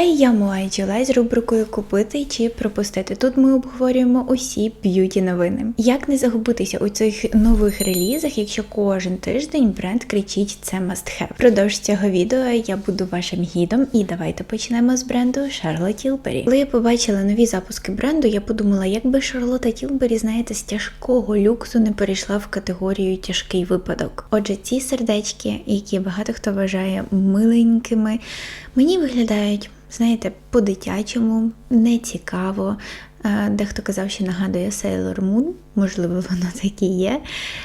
Хай я Муай Джулай з рубрикою Купити чи пропустити. Тут ми обговорюємо усі б'юті новини. Як не загубитися у цих нових релізах, якщо кожен тиждень бренд кричить це must have. Продовж цього відео я буду вашим гідом, і давайте почнемо з бренду Charlotte Tilbury. Коли я побачила нові запуски бренду, я подумала, як би Шарлотта Тілбері, знаєте, з тяжкого люксу не перейшла в категорію тяжкий випадок. Отже, ці сердечки, які багато хто вважає миленькими, мені виглядають. Знаєте, по-дитячому, не цікаво. Е, Дехто казав, що нагадує Sailor Moon, можливо, воно так є.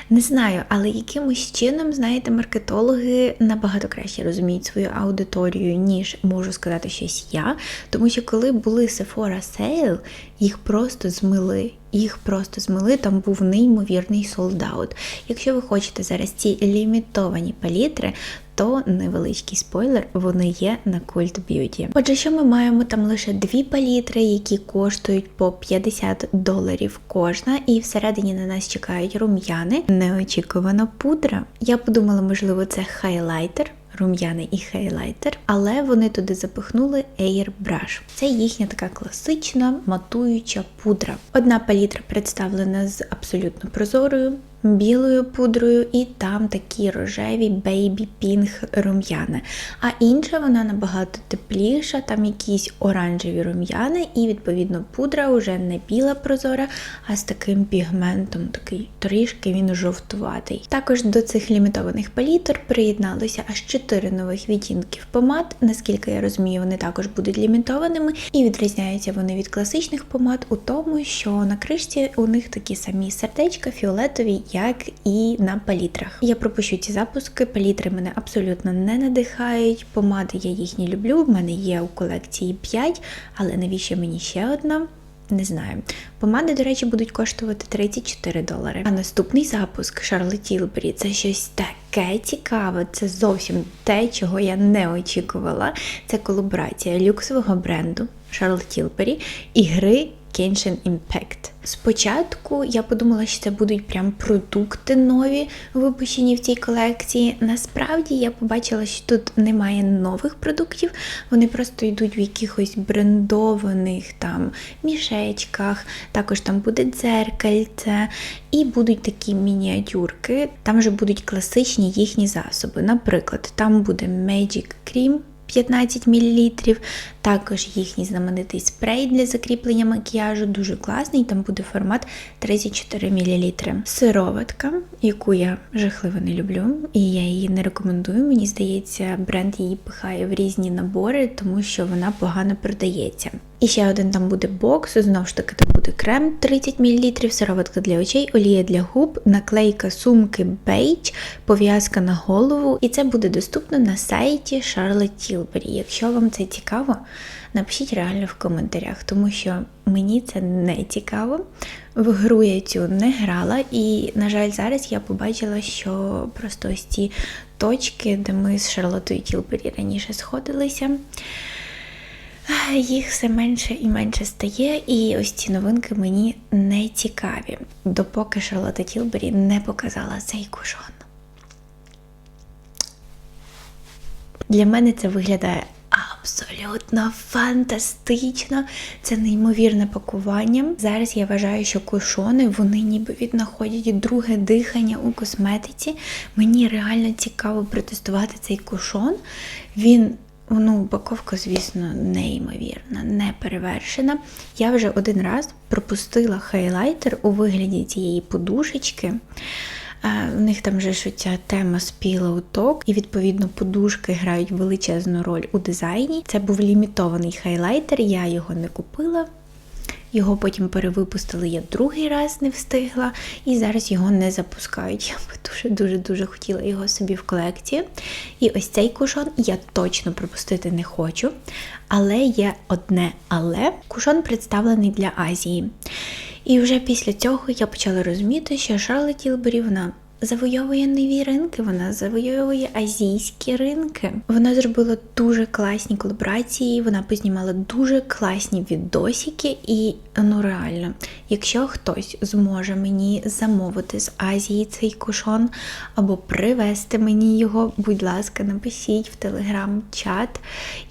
Не знаю, але якимось чином, знаєте, маркетологи набагато краще розуміють свою аудиторію, ніж можу сказати щось я. Тому що коли були Sephora Sale, їх просто змили. Їх просто змили, там був неймовірний солдаут. Якщо ви хочете зараз ці лімітовані палітри, то невеличкий спойлер, вони є на Cult Beauty. Отже, що ми маємо там лише дві палітри, які коштують по 50 доларів кожна, і всередині на нас чекають рум'яни. Неочікувана пудра. Я подумала, можливо, це хайлайтер. Рум'яний і хайлайтер, але вони туди запихнули Airbrush. Це їхня така класична матуюча пудра. Одна палітра представлена з абсолютно прозорою. Білою пудрою, і там такі рожеві бейбі пінг рум'яни. А інша вона набагато тепліша, там якісь оранжеві рум'яни, і, відповідно, пудра вже не біла прозора, а з таким пігментом, такий трішки він жовтуватий. Також до цих лімітованих палітр приєдналося аж 4 нових відтінків помад. Наскільки я розумію, вони також будуть лімітованими, і відрізняються вони від класичних помад у тому, що на кришці у них такі самі сердечка фіолетові як і на палітрах. Я пропущу ці запуски, палітри мене абсолютно не надихають. Помади я їх не люблю. В мене є у колекції 5, але навіщо мені ще одна? Не знаю. Помади, до речі, будуть коштувати 34 долари. А наступний запуск Charlotte Tilbury – це щось таке цікаве. Це зовсім те, чого я не очікувала. Це колаборація люксового бренду Charlotte Tilbury і гри Genshin Impact. Спочатку я подумала, що це будуть прям продукти нові, випущені в цій колекції. Насправді я побачила, що тут немає нових продуктів, вони просто йдуть в якихось брендованих там мішечках, також там буде дзеркальце, і будуть такі мініатюрки. Там вже будуть класичні їхні засоби. Наприклад, там буде Magic Cream. 15 мл, також їхній знаменитий спрей для закріплення макіяжу, дуже класний, там буде формат 34 мл. Сироватка, яку я жахливо не люблю, і я її не рекомендую. Мені здається, бренд її пихає в різні набори, тому що вона погано продається. І ще один там буде бокс, знову ж таки, там буде крем 30 мл, сироватка для очей, олія для губ, наклейка сумки Beige, пов'язка на голову. І це буде доступно на сайті Charlotte Tilbury. Якщо вам це цікаво, напишіть реально в коментарях, тому що мені це не цікаво. В гру я цю не грала, і, на жаль, зараз я побачила, що просто ось ці точки, де ми з Шарлотою Тілбері раніше сходилися. Їх все менше і менше стає, і ось ці новинки мені не цікаві, допоки Шарлотта Тілбері не показала цей кушон. Для мене це виглядає абсолютно фантастично. Це неймовірне пакування. Зараз я вважаю, що кушони вони ніби віднаходять друге дихання у косметиці. Мені реально цікаво протестувати цей кушон. Він Ну, упаковка, звісно, неймовірна, не перевершена. Я вже один раз пропустила хайлайтер у вигляді цієї подушечки. У них там вже ж ця тема Talk, і відповідно подушки грають величезну роль у дизайні. Це був лімітований хайлайтер, я його не купила. Його потім перевипустили, я другий раз не встигла, і зараз його не запускають. Я би дуже-дуже-дуже хотіла його собі в колекції. І ось цей кушон я точно пропустити не хочу. Але є одне але кушон представлений для Азії. І вже після цього я почала розуміти, що Шарлот Тілбері, вона завойовує нові ринки, вона завойовує азійські ринки. Вона зробила дуже класні колаборації, вона познімала дуже класні відосики, і ну реально, якщо хтось зможе мені замовити з Азії цей кушон або привезти мені його, будь ласка, напишіть в телеграм-чат.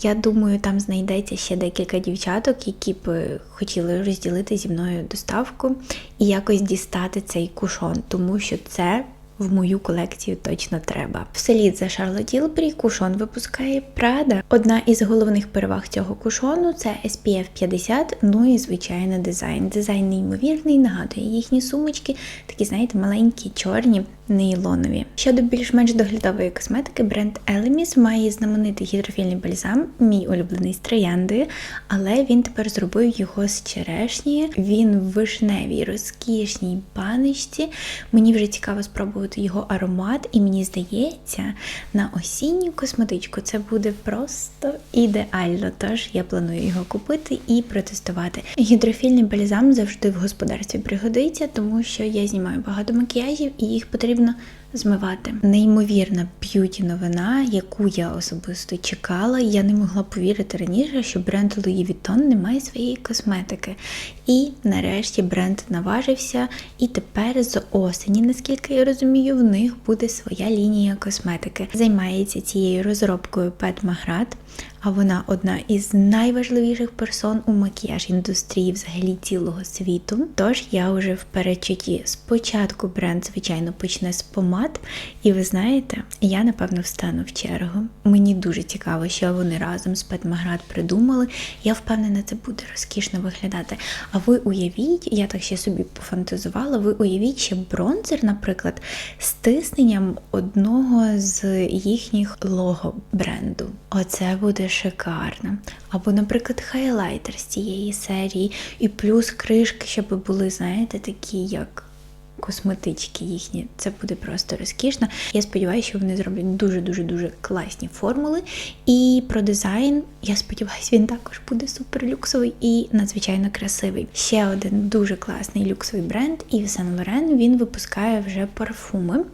Я думаю, там знайдеться ще декілька дівчаток, які б хотіли розділити зі мною доставку і якось дістати цей кушон, тому що це. В мою колекцію точно треба. Вслід за Charlotte Tilbury кушон випускає Prada. Одна із головних переваг цього кушону це SPF 50, ну і звичайно дизайн. Дизайн неймовірний, нагадує їхні сумочки, такі, знаєте, маленькі, чорні, нейлонові. Щодо більш-менш доглядової косметики, бренд Elemis має знаменитий гідрофільний бальзам, мій улюблений з трояндою, але він тепер зробив його з черешні. Він в вишневій, розкішній баночці. Мені вже цікаво спробувати його аромат, і мені здається, на осінню косметичку це буде просто ідеально. Тож я планую його купити і протестувати. Гідрофільний бальзам завжди в господарстві пригодиться, тому що я знімаю багато макіяжів і їх потрібно змивати. Неймовірна б'юті новина, яку я особисто чекала. Я не могла повірити раніше, що бренд Louis Vuitton не має своєї косметики. І нарешті бренд наважився, і тепер з осені, наскільки я розумію, в них буде своя лінія косметики. Займається цією розробкою Пет Маград. А вона одна із найважливіших персон у макіяж індустрії взагалі цілого світу. Тож я вже в передчутті. Спочатку бренд, звичайно, почне з помад, і ви знаєте, я напевно встану в чергу. Мені дуже цікаво, що вони разом з Петмаград придумали. Я впевнена, це буде розкішно виглядати. А ви уявіть, я так ще собі пофантазувала. Ви уявіть ще бронзер, наприклад, з тисненням одного з їхніх лого бренду. Оце буде шикарно. Або, наприклад, хайлайтер з цієї серії, і плюс кришки, щоб були, знаєте, такі, як косметички їхні. Це буде просто розкішно. Я сподіваюся, що вони зроблять дуже-дуже дуже класні формули. І про дизайн, я сподіваюся, він також буде супер люксовий і надзвичайно красивий. Ще один дуже класний люксовий бренд Yves Saint Laurent, Він випускає вже парфуми,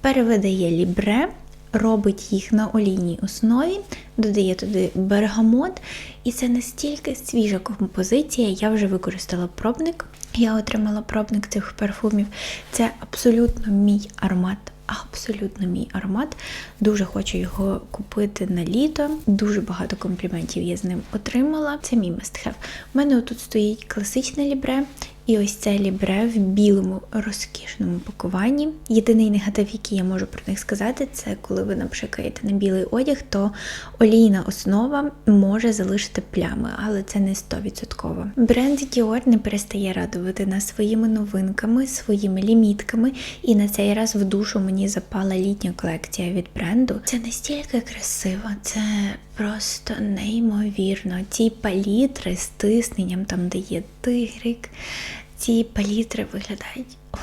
перевидає лібре робить їх на олійній основі, додає туди бергамот, і це настільки свіжа композиція. Я вже використала пробник. Я отримала пробник цих парфумів. Це абсолютно мій аромат. Абсолютно мій аромат. Дуже хочу його купити на літо. Дуже багато компліментів я з ним отримала. Це мій мастхев. У мене тут стоїть класичне лібре. І ось це лібре в білому розкішному пакуванні. Єдиний негатив, який я можу про них сказати, це коли ви напшикаєте на білий одяг, то олійна основа може залишити плями, але це не 100%. Бренд Dior не перестає радувати нас своїми новинками, своїми лімітками. І на цей раз в душу мені запала літня колекція від бренду. Це настільки красиво, це просто неймовірно. Ці палітри з тисненням, там де є тигрик ці палітри виглядають вау!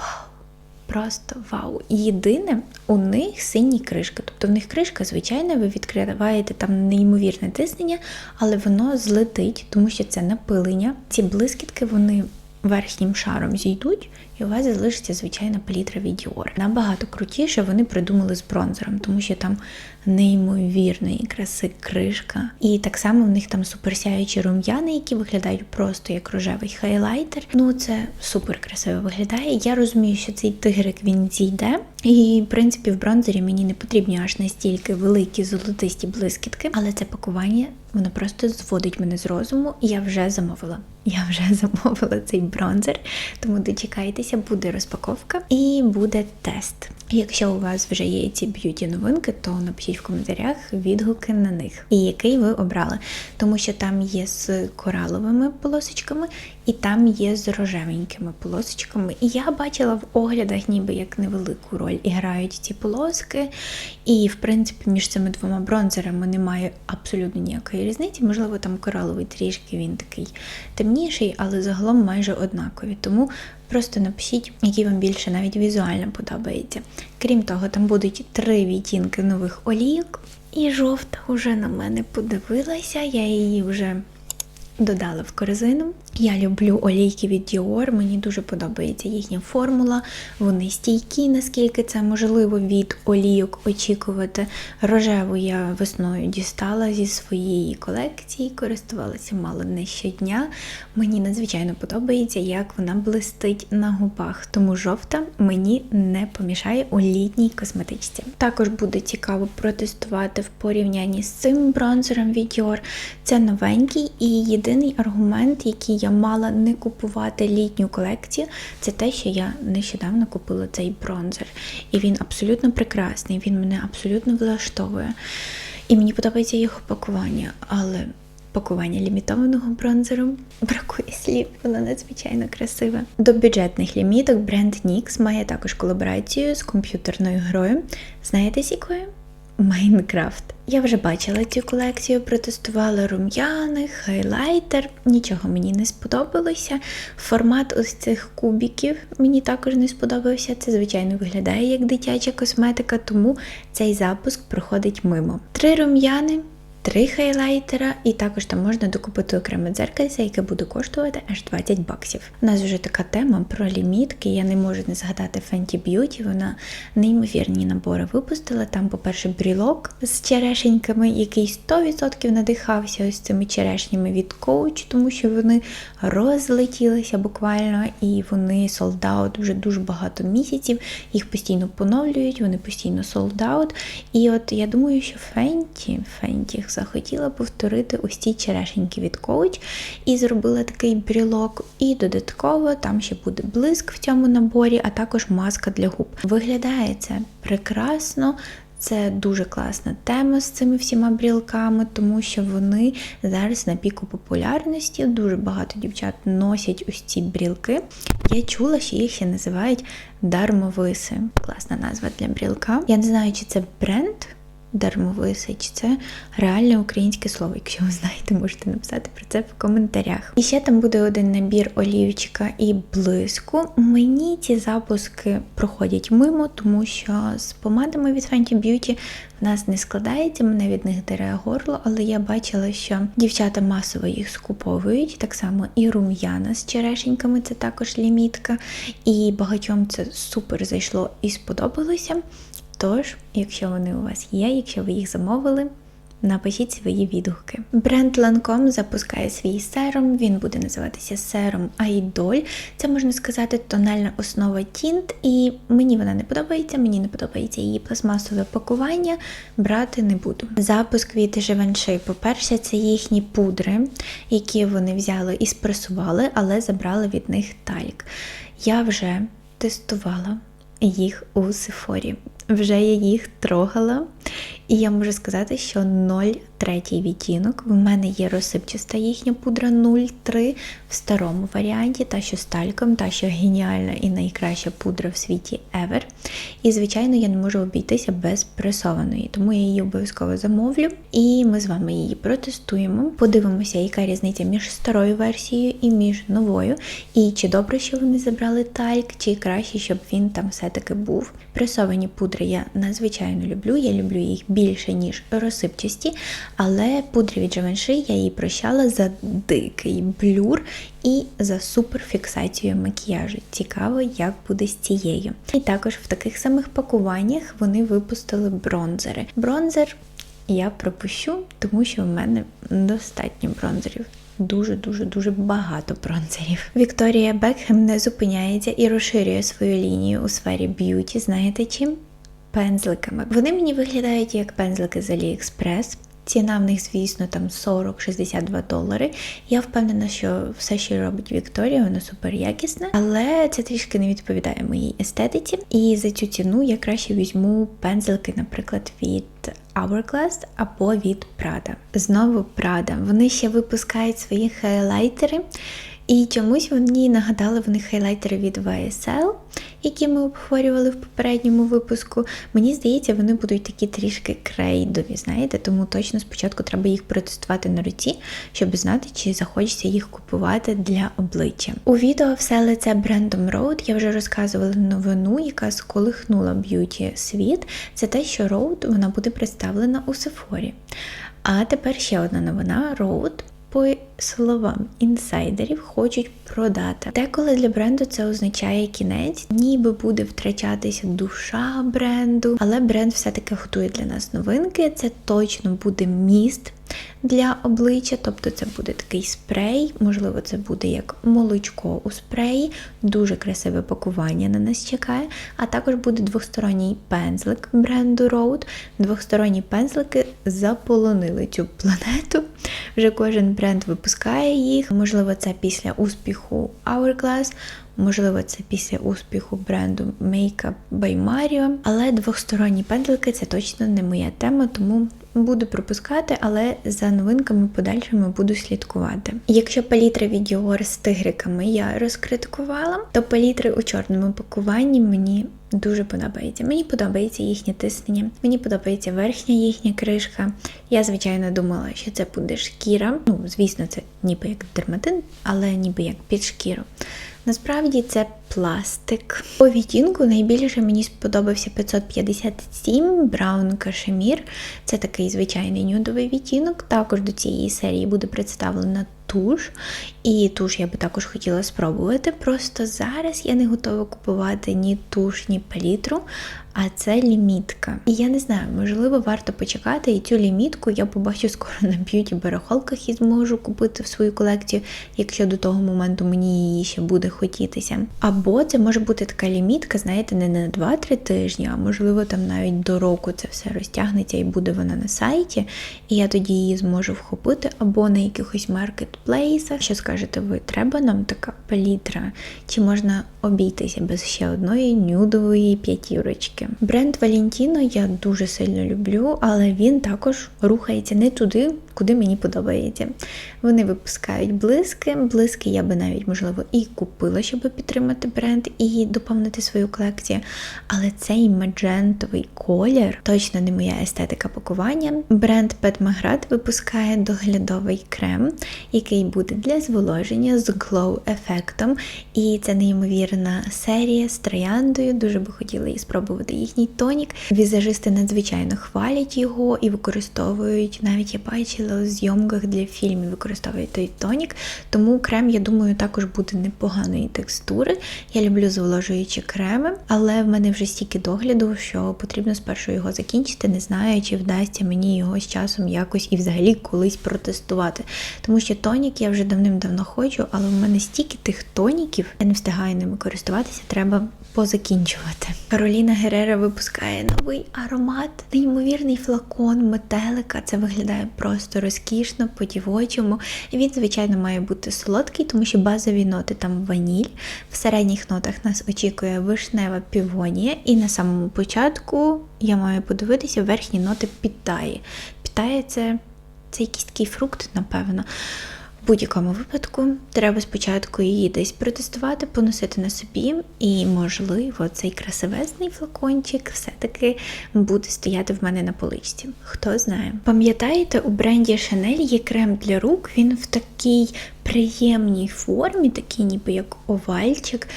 Просто вау! Єдине, у них сині кришки. Тобто в них кришка, звичайна, ви відкриваєте там неймовірне тиснення, але воно злетить, тому що це напилення. Ці блискітки, вони верхнім шаром зійдуть, і у вас залишиться звичайна палітра від Dior. Набагато крутіше вони придумали з бронзером, тому що там неймовірної краси кришка. І так само в них там суперсяючі рум'яни, які виглядають просто як рожевий хайлайтер. Ну це супер красиво виглядає. Я розумію, що цей тигрик він зійде. І, в принципі, в бронзері мені не потрібні аж настільки великі золотисті блискітки, але це пакування воно просто зводить мене з розуму, і я вже замовила. Я вже замовила цей бронзер, тому дочекайтеся, буде розпаковка і буде тест. Якщо у вас вже є ці б'юті новинки, то напишіть в коментарях відгуки на них і який ви обрали, тому що там є з кораловими полосочками, і там є з рожевенькими полосочками. І я бачила в оглядах, ніби як невелику роль і грають ці полоски. І, в принципі, між цими двома бронзерами немає абсолютно ніякої різниці. Можливо, там кораловий трішки він такий темніший, але загалом майже однакові. Тому Просто напишіть, який вам більше навіть візуально подобається. Крім того, там будуть три відтінки нових олійок. І жовта вже на мене подивилася, я її вже додала в корзину. Я люблю олійки від Dior, мені дуже подобається їхня формула. Вони стійкі, наскільки це можливо від олійок очікувати. Рожеву я весною дістала зі своєї колекції, користувалася мало не щодня. Мені надзвичайно подобається, як вона блистить на губах, тому жовта мені не помішає у літній косметичці. Також буде цікаво протестувати в порівнянні з цим бронзером від Dior. Це новенький і єдиний аргумент, який я мала не купувати літню колекцію, це те, що я нещодавно купила цей бронзер. І він абсолютно прекрасний, він мене абсолютно влаштовує. І мені подобається його пакування, але пакування лімітованого бронзеру бракує слів, воно надзвичайно красиве. До бюджетних ліміток бренд NYX має також колаборацію з комп'ютерною грою. Знаєте з якою? Майнкрафт. Я вже бачила цю колекцію, протестувала рум'яни, хайлайтер. Нічого мені не сподобалося. Формат ось цих кубіків мені також не сподобався. Це, звичайно, виглядає як дитяча косметика, тому цей запуск проходить мимо. Три рум'яни. Три хайлайтера, і також там можна докупити окреме дзеркальце, яке буде коштувати аж 20 баксів. У нас вже така тема про лімітки. Я не можу не згадати Fenty Beauty, Вона неймовірні набори випустила. Там, по-перше, брілок з черешеньками, який 100% надихався ось цими черешнями від коуч, тому що вони розлетілися буквально і вони солдаут вже дуже багато місяців. Їх постійно поновлюють, вони постійно солдаут. І от я думаю, що Fenty, Fenty захотіла повторити ось ці черешеньки від коуч і зробила такий брілок. І додатково там ще буде блиск в цьому наборі, а також маска для губ. Виглядає це прекрасно. Це дуже класна тема з цими всіма брілками, тому що вони зараз на піку популярності. Дуже багато дівчат носять ось ці брілки. Я чула, що їх ще називають дармовиси. Класна назва для брілка. Я не знаю, чи це бренд дармовисич. Це реальне українське слово. Якщо ви знаєте, можете написати про це в коментарях. І ще там буде один набір олівчика і блиску. Мені ці запуски проходять мимо, тому що з помадами від Fenty Beauty в нас не складається, мене від них дере горло, але я бачила, що дівчата масово їх скуповують. Так само і рум'яна з черешеньками, це також лімітка. І багатьом це супер зайшло і сподобалося. Тож, якщо вони у вас є, якщо ви їх замовили, напишіть свої відгуки. Бренд Lancome запускає свій серум, він буде називатися серум Айдоль. Це можна сказати тональна основа тінт, і мені вона не подобається, мені не подобається її пластмасове пакування, брати не буду. Запуск від Givenchy, по-перше, це їхні пудри, які вони взяли і спресували, але забрали від них тальк. Я вже тестувала їх у Сефорі. Вже я їх трогала, і я можу сказати, що 0,3 відтінок. В мене є розсипчаста їхня пудра 0,3 в старому варіанті, та що з тальком, та що геніальна і найкраща пудра в світі ever. І, звичайно, я не можу обійтися без пресованої, тому я її обов'язково замовлю. І ми з вами її протестуємо. Подивимося, яка різниця між старою версією і між новою. І чи добре, що вони забрали тальк, чи краще, щоб він там все-таки був. Пресовані пудри я надзвичайно люблю. Я люблю їх більше, ніж розсипчасті, але пудри від Givenchy я її прощала за дикий блюр і за суперфіксацію макіяжу. Цікаво, як буде з цією. І також в таких самих пакуваннях вони випустили бронзери. Бронзер я пропущу, тому що в мене достатньо бронзерів. Дуже-дуже дуже багато бронзерів. Вікторія Бекхем не зупиняється і розширює свою лінію у сфері б'юті. Знаєте чим? Пензликами. Вони мені виглядають як пензлики з AliExpress. Ціна в них, звісно, там 40-62 долари. Я впевнена, що все, що робить Вікторія, воно супер якісне, але це трішки не відповідає моїй естетиці. І за цю ціну я краще візьму пензлики, наприклад, від Hourglass або від Prada. Знову Prada. Вони ще випускають свої хайлайтери. І чомусь мені нагадали вони хайлайтери від YSL, які ми обговорювали в попередньому випуску. Мені здається, вони будуть такі трішки крейдові, знаєте, тому точно спочатку треба їх протестувати на руці, щоб знати, чи захочеться їх купувати для обличчя. У відео все лице брендом Road я вже розказувала новину, яка сколихнула б'юті світ. Це те, що Road вона буде представлена у Sephora. А тепер ще одна новина: Road по словам інсайдерів, хочуть продати. Деколи для бренду це означає кінець, ніби буде втрачатися душа бренду, але бренд все-таки готує для нас новинки. Це точно буде міст для обличчя, тобто це буде такий спрей, можливо, це буде як молочко у спреї, дуже красиве пакування на нас чекає. А також буде двосторонній пензлик бренду Rode. Двосторонні пензлики заполонили цю планету. Вже кожен бренд випускає їх. Можливо, це після успіху Hourglass, Можливо, це після успіху бренду Makeup by Mario, але двосторонні пензлики це точно не моя тема, тому буду пропускати, але за новинками подальшими буду слідкувати. Якщо палітри від Dior з тигриками я розкритикувала, то палітри у чорному пакуванні мені дуже подобається. Мені подобається їхнє тиснення, мені подобається верхня їхня кришка. Я, звичайно, думала, що це буде шкіра. Ну, звісно, це ніби як дерматин, але ніби як під шкіру. Насправді це пластик. По відтінку найбільше мені сподобався 557 Brown Cashmere. Це такий звичайний нюдовий відтінок. Також до цієї серії буде представлена туш. І туш я би також хотіла спробувати. Просто зараз я не готова купувати ні туш, ні палітру, а це лімітка. І я не знаю, можливо, варто почекати, і цю лімітку я побачу скоро на б'юті барахолках і зможу купити в свою колекцію, якщо до того моменту мені її ще буде хотітися. Або це може бути така лімітка, знаєте, не на 2-3 тижні, а можливо там навіть до року це все розтягнеться і буде вона на сайті, і я тоді її зможу вхопити, або на якихось маркетплейсах. Що скажете ви, треба нам така палітра? Чи можна обійтися без ще одної нюдової п'ятірочки? Бренд Valentino я дуже сильно люблю, але він також рухається не туди, куди мені подобається. Вони випускають блиски. Блиски я би навіть, можливо, і купила, щоб підтримати бренд і доповнити свою колекцію. Але цей маджентовий колір точно не моя естетика пакування. Бренд Magrat випускає доглядовий крем, який буде для зволоження з глоу-ефектом. І це неймовірна серія з трояндою. Дуже би хотіла її спробувати їхній тонік. Візажисти надзвичайно хвалять його і використовують, навіть я бачила у зйомках для фільмів, використовують той тонік. Тому крем, я думаю, також буде непоганої текстури. Я люблю зволожуючі креми, але в мене вже стільки догляду, що потрібно спершу його закінчити. Не знаю, чи вдасться мені його з часом якось і взагалі колись протестувати. Тому що тонік я вже давним-давно хочу, але в мене стільки тих тоніків, я не встигаю ними користуватися, треба позакінчувати. Кароліна Герера випускає новий аромат, неймовірний флакон метелика. Це виглядає просто розкішно, по-дівочому. Він, звичайно, має бути солодкий, тому що базові ноти там ваніль. В середніх нотах нас очікує вишнева півонія, і на самому початку я маю подивитися верхні ноти Пітаї. Пітає це, це якийсь такий фрукт, напевно. Будь-якому випадку треба спочатку її десь протестувати, поносити на собі, і, можливо, цей красивезний флакончик все-таки буде стояти в мене на поличці. Хто знає. Пам'ятаєте, у бренді Chanel є крем для рук, він в такій приємній формі, такий ніби як овальчик.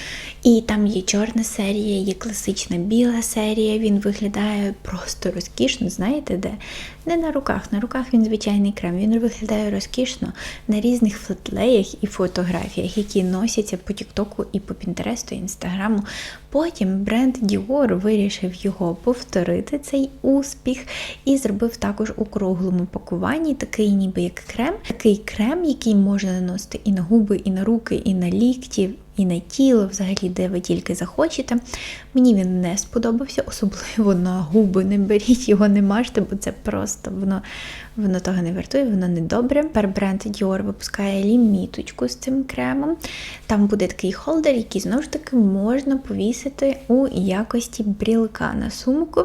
І там є чорна серія, є класична біла серія. Він виглядає просто розкішно, знаєте де? Не на руках. На руках він звичайний крем. Він виглядає розкішно на різних флетлеях і фотографіях, які носяться по Тіктоку і по Пінтересту, Інстаграму. Потім бренд Dior вирішив його повторити, цей успіх, і зробив також у круглому пакуванні такий, ніби як крем, такий крем, який можна наносити і на губи, і на руки, і на лікті. І на тіло, взагалі, де ви тільки захочете. Мені він не сподобався, особливо на губи. Не беріть його, не мажте, бо це просто воно воно того не вартує, воно не добре. Тепер бренд Dior випускає ліміточку з цим кремом. Там буде такий холдер, який знову ж таки можна повісити у якості брілка на сумку.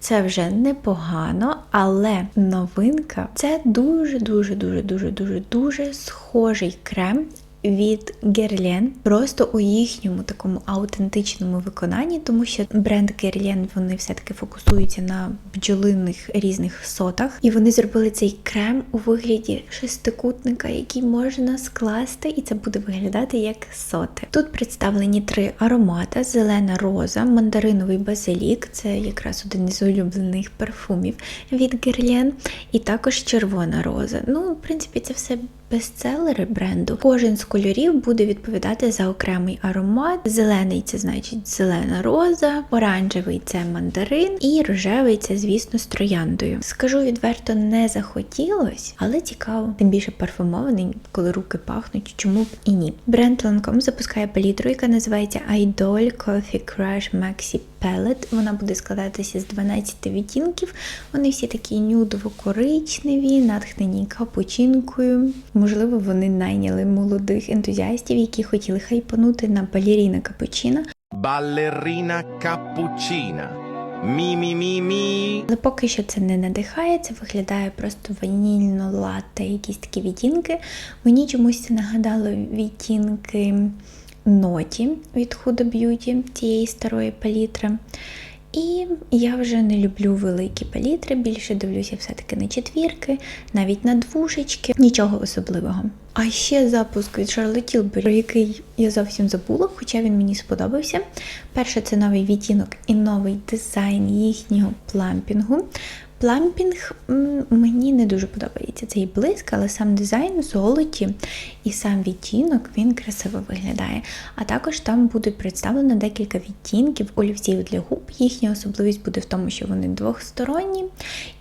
Це вже непогано, але новинка це дуже-дуже дуже дуже дуже дуже схожий крем від Guerlain, просто у їхньому такому аутентичному виконанні, тому що бренд Guerlain, вони все-таки фокусуються на бджолиних різних сотах, і вони зробили цей крем у вигляді шестикутника, який можна скласти, і це буде виглядати як соти. Тут представлені три аромати: зелена роза, мандариновий базилік, це якраз один із улюблених парфумів від Guerlain, і також червона роза. Ну, в принципі, це все бестселери бренду. Кожен з кольорів буде відповідати за окремий аромат. Зелений це значить зелена роза, оранжевий це мандарин, і рожевий це, звісно, з трояндою. Скажу відверто, не захотілось, але цікаво. Тим більше парфумований, коли руки пахнуть, чому б і ні. Бренд Lancome запускає палітру, яка називається Idol Coffee Crush Maxi Palette. Вона буде складатися з 12 відтінків. Вони всі такі нюдово-коричневі, натхнені капучинкою. Можливо, вони найняли молодих ентузіастів, які хотіли хайпанути на балеріна. Mi mi mi mi. Але поки що це не надихає, це виглядає просто ванільно латте, якісь такі відтінки. Мені чомусь це нагадало відтінки ноті від Huda Beauty цієї старої палітри. І я вже не люблю великі палітри, більше дивлюся все-таки на четвірки, навіть на двушечки, нічого особливого. А ще запуск від Charlotte Tilbury, про який я зовсім забула, хоча він мені сподобався. Перше, це новий відтінок і новий дизайн їхнього плампінгу. Плампінг мені не дуже подобається цей блиск, але сам дизайн в золоті і сам відтінок він красиво виглядає. А також там буде представлено декілька відтінків олівців для губ. Їхня особливість буде в тому, що вони двохсторонні.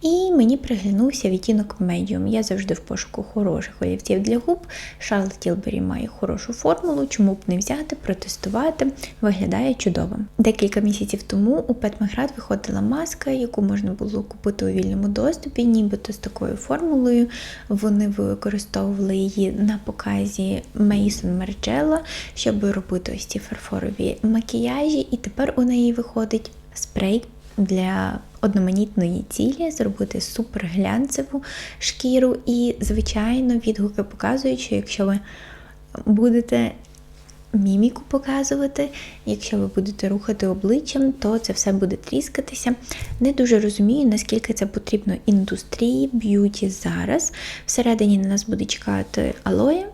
І мені приглянувся відтінок Medium. Я завжди в пошуку хороших олівців для губ. Charlotte Tilbury має хорошу формулу, чому б не взяти, протестувати. Виглядає чудово. Декілька місяців тому у Петмаград виходила маска, яку можна було купити вільному доступі, нібито з такою формулою. Вони використовували її на показі Mason Margiela, щоб робити ось ці фарфорові макіяжі, і тепер у неї виходить спрей для одноманітної цілі, зробити супер глянцеву шкіру. І, звичайно, відгуки показують, що якщо ви будете міміку показувати. Якщо ви будете рухати обличчям, то це все буде тріскатися. Не дуже розумію, наскільки це потрібно індустрії, б'юті зараз. Всередині на нас буде чекати алоє,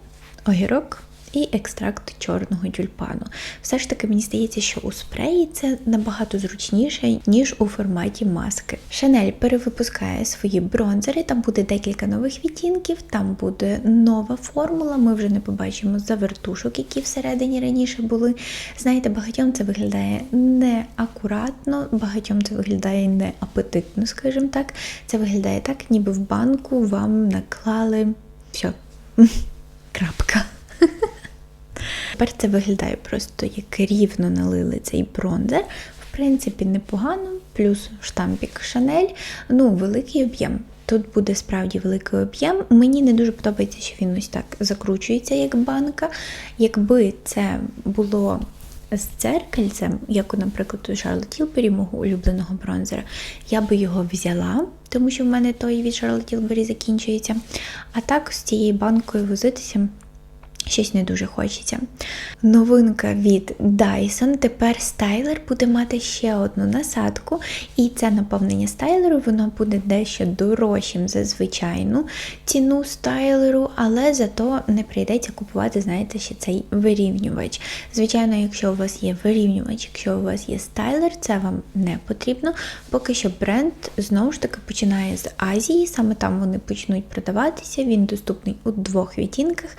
огірок. І екстракт чорного тюльпану. Все ж таки, мені здається, що у спреї це набагато зручніше, ніж у форматі маски. Шанель перевипускає свої бронзери, там буде декілька нових відтінків, там буде нова формула. Ми вже не побачимо завертушок, які всередині раніше були. Знаєте, багатьом це виглядає неакуратно, багатьом це виглядає неапетитно, скажімо так. Це виглядає так, ніби в банку вам наклали все. Крапка. Тепер це виглядає просто як рівно налили цей бронзер. В принципі, непогано, плюс штампік Шанель. Ну, великий об'єм. Тут буде справді великий об'єм. Мені не дуже подобається, що він ось так закручується, як банка. Якби це було з дзеркальцем, як, наприклад, у Charlotte Tilbury, мого улюбленого бронзера, я би його взяла, тому що в мене той від Charlotte Tilbury закінчується. А так з цією банкою возитися щось не дуже хочеться. Новинка від Dyson. Тепер стайлер буде мати ще одну насадку, і це наповнення стайлеру, воно буде дещо дорожчим за звичайну ціну стайлеру, але зато не прийдеться купувати, знаєте, ще цей вирівнювач. Звичайно, якщо у вас є вирівнювач, якщо у вас є стайлер, це вам не потрібно. Поки що бренд знову ж таки починає з Азії, саме там вони почнуть продаватися. Він доступний у двох відтінках.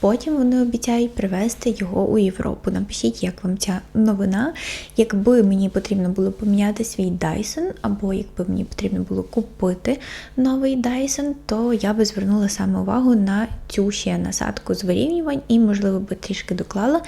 Потім вони обіцяють привезти його у Європу. Напишіть, як вам ця новина. Якби мені потрібно було поміняти свій Dyson, або якби мені потрібно було купити новий Dyson, то я би звернула саме увагу на цю ще насадку з вирівнювань і, можливо, би трішки доклала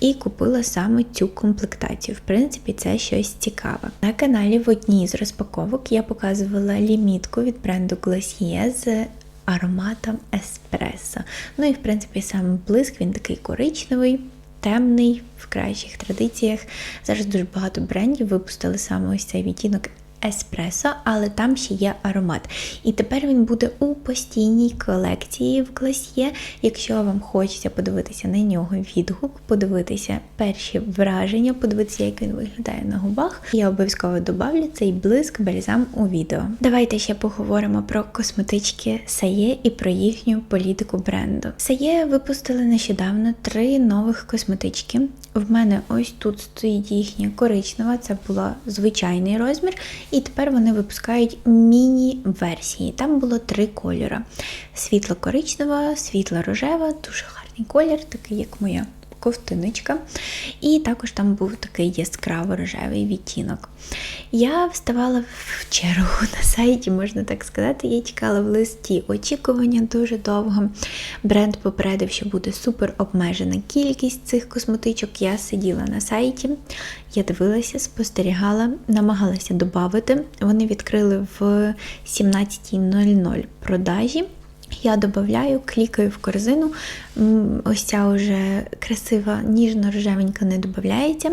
і купила саме цю комплектацію. В принципі, це щось цікаве. На каналі в одній з розпаковок я показувала лімітку від бренду Glossier з ароматом еспресо. Ну і, в принципі, сам блиск, він такий коричневий, темний, в кращих традиціях. Зараз дуже багато брендів випустили саме ось цей відтінок еспресо, але там ще є аромат. І тепер він буде у постійній колекції в Glossier. Якщо вам хочеться подивитися на нього відгук, подивитися перші враження, подивитися, як він виглядає на губах, я обов'язково добавлю цей блиск бальзам у відео. Давайте ще поговоримо про косметички Сає і про їхню політику бренду. Сає випустили нещодавно три нових косметички. В мене ось тут стоїть їхня коричнева, це була звичайний розмір, і тепер вони випускають міні-версії. Там було три кольори: світло-коричнева, світло-рожева, дуже гарний колір, такий як моя ковтиночка. І також там був такий яскраво рожевий відтінок. Я вставала в чергу на сайті, можна так сказати. Я чекала в листі очікування дуже довго. Бренд попередив, що буде супер обмежена кількість цих косметичок. Я сиділа на сайті, я дивилася, спостерігала, намагалася додати. Вони відкрили в 17.00 продажі. Я додаю, клікаю в корзину. Ось ця вже красива ніжно-рожевенька не додається.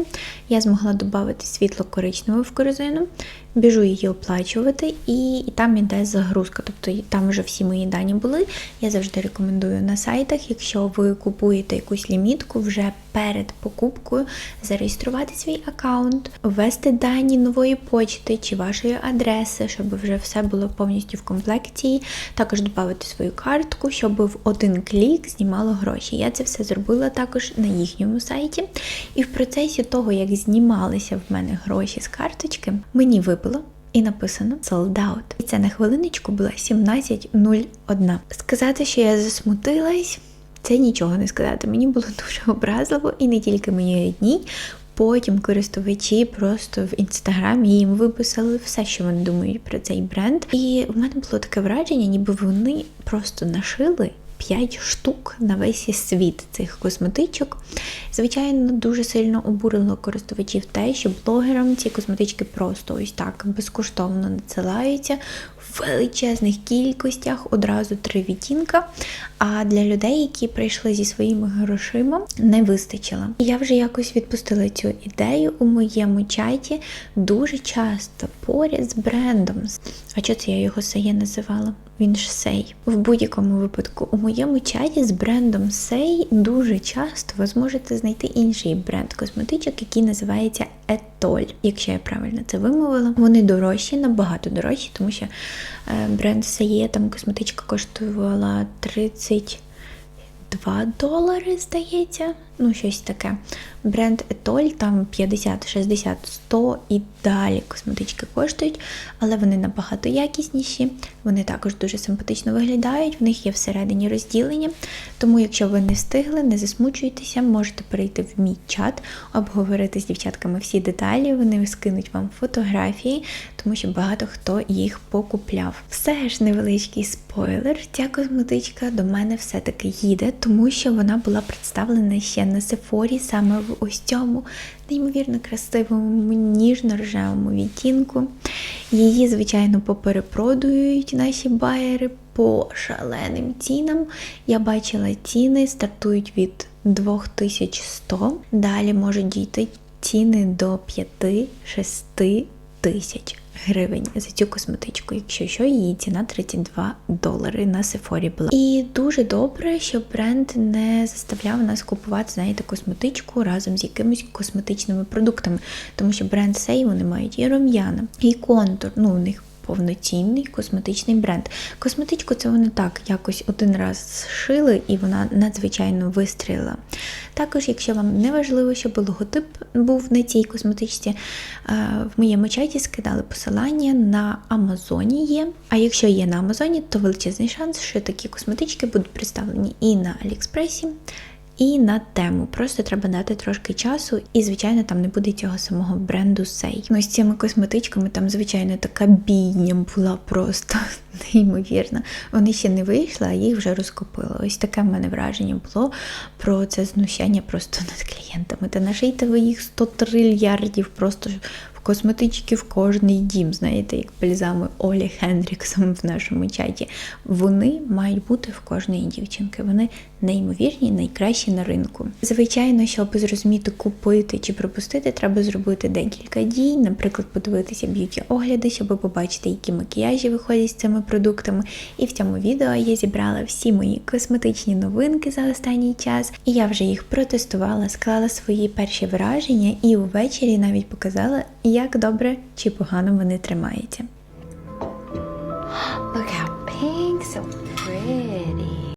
Я змогла додати світло-коричневу в корзину, біжу її оплачувати, і, і там іде загрузка. Тобто там вже всі мої дані були. Я завжди рекомендую на сайтах, якщо ви купуєте якусь лімітку, вже перед покупкою зареєструвати свій аккаунт, ввести дані нової почти чи вашої адреси, щоб вже все було повністю в комплекті. Також додати свою картку, щоб в один клік знімало гроші. Я це все зробила також на їхньому сайті. І в процесі того, як знімалися в мене гроші з карточки, мені випало. І написано sold out. І це на хвилиночку була 17.01. Сказати, що я засмутилась, це нічого не сказати. Мені було дуже образливо, і не тільки мені одній. Потім користувачі просто в інстаграмі їм виписали все, що вони думають про цей бренд. І в мене було таке враження, ніби вони просто нашили 5 штук на весь світ цих косметичок. Звичайно, дуже сильно обурило користувачів те, що блогерам ці косметички просто ось так безкоштовно надсилаються величезних кількостях, одразу три відтінка. А для людей, які прийшли зі своїми грошима, не вистачило. Я вже якось відпустила цю ідею у моєму чаті дуже часто поряд з брендом. А чого це я його Сеє називала? Він ж Сей. В будь-якому випадку у моєму чаті з брендом Сей дуже часто ви зможете знайти інший бренд косметичок, який називається Етоль, якщо я правильно це вимовила. Вони дорожчі, набагато дорожчі, тому що бренд Сеє там косметичка коштувала 30 2 долари, здається. Ну, щось таке. Бренд Етоль там 50, 60, 100 і далі косметички коштують, але вони набагато якісніші. Вони також дуже симпатично виглядають, в них є всередині розділення. Тому, якщо ви не встигли, не засмучуйтеся, можете перейти в мій чат, обговорити з дівчатками всі деталі. Вони скинуть вам фотографії, тому що багато хто їх покупляв. Все ж невеличкий спойлер. Ця косметичка до мене все-таки їде, тому що вона була представлена ще на Сефорі саме в ось цьому неймовірно красивому ніжно-рожевому відтінку. Її, звичайно, поперепродують наші байери по шаленим цінам. Я бачила ціни, стартують від 2100. Далі можуть дійти ціни до 5-6 тисяч гривень за цю косметичку. Якщо що, її ціна 32 долари на Сефорі була. І дуже добре, що бренд не заставляв нас купувати, знаєте, косметичку разом з якимись косметичними продуктами, тому що бренд Сей вони мають і рум'яна, і контур. Ну, у них повноцінний косметичний бренд. Косметичку це вони так якось один раз зшили, і вона надзвичайно вистрілила. Також, якщо вам не важливо, щоб логотип був на цій косметичці, е, в моєму чаті скидали посилання на Амазоні є. А якщо є на Амазоні, то величезний шанс, що такі косметички будуть представлені і на Аліекспресі, і на тему. Просто треба дати трошки часу, і, звичайно, там не буде цього самого бренду Сей. Ну, з цими косметичками там, звичайно, така бійня була просто неймовірна. Вони ще не вийшли, а їх вже розкупили. Ось таке в мене враження було про це знущання просто над клієнтами. Та нашийте ви їх 100 трильярдів просто косметички в кожний дім, знаєте, як бальзами Олі Хендріксом в нашому чаті. Вони мають бути в кожної дівчинки. Вони неймовірні, найкращі на ринку. Звичайно, щоб зрозуміти, купити чи пропустити, треба зробити декілька дій, наприклад, подивитися б'юті-огляди, щоб побачити, які макіяжі виходять з цими продуктами. І в цьому відео я зібрала всі мої косметичні новинки за останній час, і я вже їх протестувала, склала свої перші враження і увечері навіть показала, як добре чи погано вони тримаються.